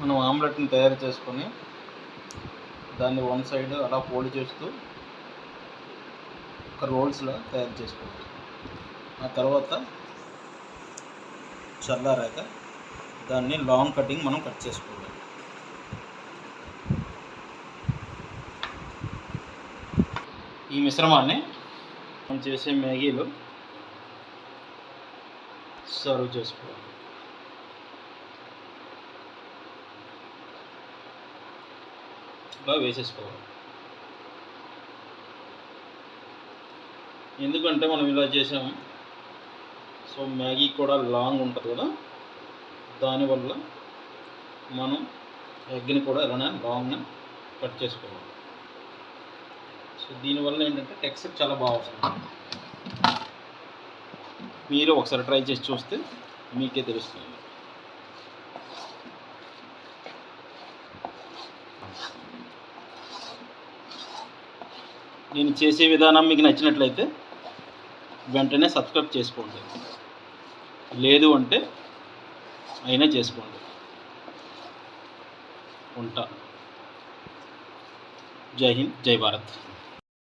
మనం ఆమ్లెట్ని తయారు చేసుకొని దాన్ని వన్ సైడ్ అలా ఫోల్డ్ చేస్తూ ఒక రోల్స్లా తయారు చేసుకోవచ్చు. ఆ తర్వాత చల్లారాక దాన్ని లాంగ్ కటింగ్ మనం కట్ చేసుకోవాలి. ఈ మిశ్రమాన్ని మనం చేసే మ్యాగీలో సర్వ్ చేసుకోవాలి. ఇలా వేసేసుకోవాలి. ఎందుకంటే మనం ఇలా చేసాము సో మ్యాగీ కూడా లాంగ్ ఉంటుంది కదా. దానివల్ల మనం ఎగ్ని కూడా ఇలానే లాంగ్గా కట్ చేసుకోవాలి. సో దీనివల్ల ఏంటంటే టెక్స్చర్ చాలా బాగా వస్తుంది. మీరు ఒకసారి ట్రై చేసి చూస్తే మీకే తెలుస్తుంది. నేను చేసే విధానం మీకు నచ్చినట్లయితే వెంటనే సబ్స్క్రైబ్ చేసుకోండి. లేదు అంటే అయినా చేసుకోండి. ఉంటా. జై హింద్ జై భారత్.